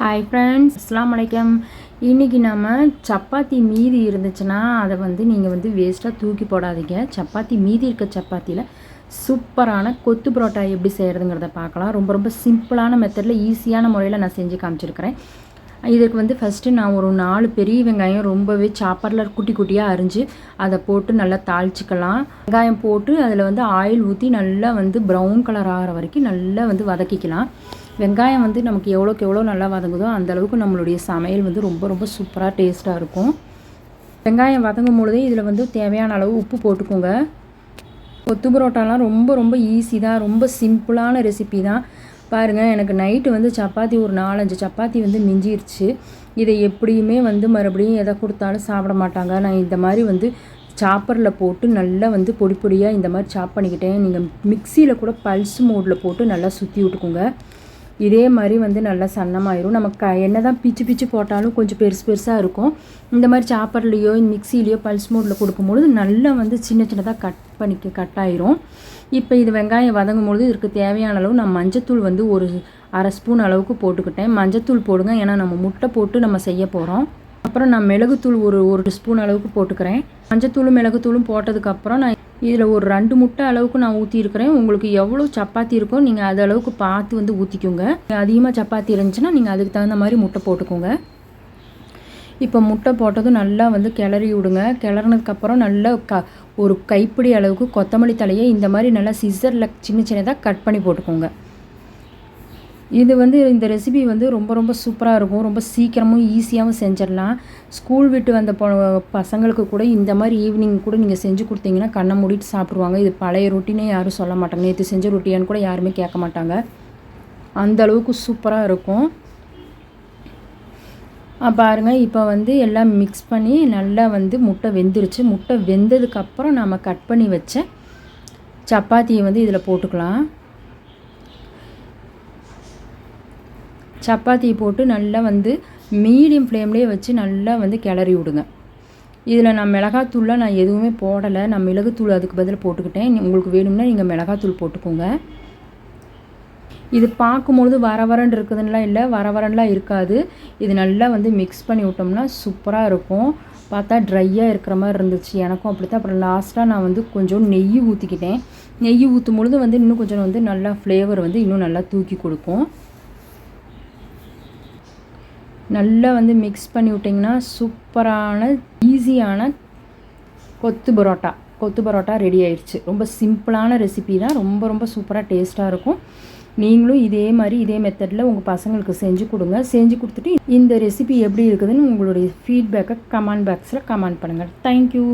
Hi friends அஸ்லாம் வலைக்கம் இன்றைக்கி நம்ம சப்பாத்தி மீதி இருந்துச்சுன்னா அதை வந்து நீங்கள் வந்து வேஸ்ட்டாக தூக்கி போடாதீங்க. சப்பாத்தி மீதி இருக்க சப்பாத்தியில் சூப்பரான கொத்து புரோட்டா எப்படி செய்கிறதுங்கிறத பார்க்கலாம். ரொம்ப ரொம்ப சிம்பிளான மெத்தடில் ஈஸியான முறையில் நான் செஞ்சு காமிச்சிருக்கிறேன். இதுக்கு வந்து ஃபஸ்ட்டு நான் ஒரு நாலு பெரிய வெங்காயம் ரொம்பவே சாப்பரில் குட்டி குட்டியாக அரிஞ்சு அதை போட்டு நல்லா தாளிச்சிக்கலாம். வெங்காயம் போட்டு அதில் வந்து ஆயில் ஊற்றி நல்லா வந்து ப்ரௌன் கலர் ஆகிற வரைக்கும் நல்லா வந்து வதக்கிக்கலாம். வெங்காயம் வந்து நமக்கு எவ்வளோக்கு எவ்வளோ நல்லா வதங்குதோ அந்தளவுக்கு நம்மளுடைய சமையல் வந்து ரொம்ப ரொம்ப சூப்பராக டேஸ்ட்டாக இருக்கும். வெங்காயம் வதங்கும் பொழுதே இதில் வந்து தேவையான அளவு உப்பு போட்டுக்கோங்க. கொத்து பரோட்டாலாம் ரொம்ப ரொம்ப ஈஸி தான். ரொம்ப சிம்பிளான ரெசிபி தான். பாருங்கள் எனக்கு நைட்டு வந்து சப்பாத்தி ஒரு நாலஞ்சு சப்பாத்தி வந்து மிஞ்சிருச்சு. இதை எப்படியுமே வந்து மறுபடியும் எதை கொடுத்தாலும் சாப்பிட மாட்டாங்க. நான் இந்த மாதிரி வந்து சாப்பரில் போட்டு நல்லா வந்து பொடி பொடியாக இந்த மாதிரி சாப் பண்ணிக்கிட்டேன். நீங்கள் மிக்சியில் கூட பல்ஸ் மோடில் போட்டு நல்லா சுற்றி விட்டுக்கோங்க. இதே மாதிரி வந்து நல்லா சன்னமாயிரும். நம்ம க என்ன தான் பிச்சு பிச்சு போட்டாலும் கொஞ்சம் பெருசு பெருசாக இருக்கும். இந்த மாதிரி சாப்பர்லேயோ மிக்சிலேயோ பல்ஸ் மோடில் கொடுக்கும்பொழுது நல்லா வந்து சின்ன சின்னதாக கட் பண்ணிக்க கட் ஆயிரும். இப்போ இது வெங்காயம் வதங்கும் பொழுது இதுக்கு தேவையான அளவு நான் மஞ்சத்தூள் வந்து ஒரு அரை ஸ்பூன் அளவுக்கு போட்டுக்கிட்டேன். மஞ்சத்தூள் போடுங்க. ஏன்னா நம்ம முட்டை போட்டு நம்ம செய்ய போகிறோம் அப்புறம் நான் மிளகுத்தூள் ஒரு ஒரு ஸ்பூன் அளவுக்கு போட்டுக்கிறேன். மஞ்சத்தூளும் மிளகுத்தூளும் போட்டதுக்கப்புறம் நான் இதில் ஒரு ரெண்டு முட்டை அளவுக்கு நான் ஊற்றிருக்கிறேன் உங்களுக்கு எவ்வளோ சப்பாத்தி இருக்கோ நீங்கள் அது அளவுக்கு பார்த்து வந்து ஊற்றிக்கோங்க அதிகமாக சப்பாத்தி இருந்துச்சுன்னா நீங்கள் அதுக்கு தகுந்த மாதிரி முட்டை போட்டுக்கோங்க. இப்போ முட்டை போட்டதும் நல்லா வந்து கிளறி விடுங்க. கிளறினதுக்கப்புறம் நல்லா க ஒரு கைப்பிடி அளவுக்கு கொத்தமல்லி தலையை இந்த மாதிரி நல்லா சிசரில் சின்ன சின்னதாக கட் பண்ணி போட்டுக்கோங்க. இது வந்து இந்த ரெசிபி வந்து ரொம்ப ரொம்ப சூப்பராக இருக்கும். ரொம்ப சீக்கிரமும் ஈஸியாகவும் செஞ்சிடலாம். ஸ்கூல் விட்டு வந்த பசங்களுக்கு கூட இந்த மாதிரி ஈவினிங் கூட நீங்கள் செஞ்சு கொடுத்தீங்கன்னா கண்ணை மூடிட்டு சாப்பிடுவாங்க. இது பழைய ரொட்டினே யாரும் சொல்ல மாட்டாங்க. நேற்று செஞ்ச ரொட்டியான்னு கூட யாருமே கேட்க மாட்டாங்க. அந்த அளவுக்கு சூப்பராக இருக்கும். பாருங்கள் இப்போ வந்து எல்லாம் மிக்ஸ் பண்ணி நல்லா வந்து முட்டை வெந்துருச்சு. முட்டை வெந்ததுக்கப்புறம் நம்ம கட் பண்ணி வச்ச சப்பாத்தியை வந்து இதில் போட்டுக்கலாம். சப்பாத்தி போட்டு நல்லா வந்து மீடியம் ஃப்ளேம்லேயே வச்சு நல்லா வந்து கிளறி விடுங்க. இதில் நான் மிளகாத்தூள்லாம் நான் எதுவுமே போடலை. நான் மிளகுத்தூள் அதுக்கு பதில் போட்டுக்கிட்டேன். உங்களுக்கு வேணும்னா நீங்கள் மிளகாத்தூள் போட்டுக்கோங்க. இது பார்க்கும்பொழுது வர வரன் இருக்குதுன்னா இல்லை. வர வரன்லாம் இருக்காது. இது நல்லா வந்து மிக்ஸ் பண்ணி விட்டோம்னா சூப்பராக இருக்கும். பார்த்தா ட்ரையாக இருக்கிற மாதிரி இருந்துச்சு. எனக்கும் அப்படி தான் அப்புறம் லாஸ்ட்டாக நான் வந்து கொஞ்சம் நெய் ஊற்றிக்கிட்டேன் நெய் ஊற்றும் பொழுது வந்து இன்னும் கொஞ்சம் வந்து நல்லா ஃப்ளேவர் வந்து இன்னும் நல்லா தூக்கி கொடுக்கும். நல்லா வந்து மிக்ஸ் பண்ணி விட்டிங்கன்னா சூப்பரான ஈஸியான கொத்து பரோட்டா. கொத்து பரோட்டா ரெடி ஆயிடுச்சு ரொம்ப சிம்பிளான ரெசிபி தான். ரொம்ப ரொம்ப சூப்பராக டேஸ்ட்டாக இருக்கும். நீங்களும் இதே மாதிரி இதே மெத்தடில் உங்கள் பசங்களுக்கு செஞ்சு கொடுங்க. செஞ்சு கொடுத்துட்டு இந்த ரெசிபி எப்படி இருக்குதுன்னு உங்களுடைய ஃபீட்பேக்கை கமெண்ட் பாக்ஸில் கமெண்ட் பண்ணுங்கள் தேங்க்யூ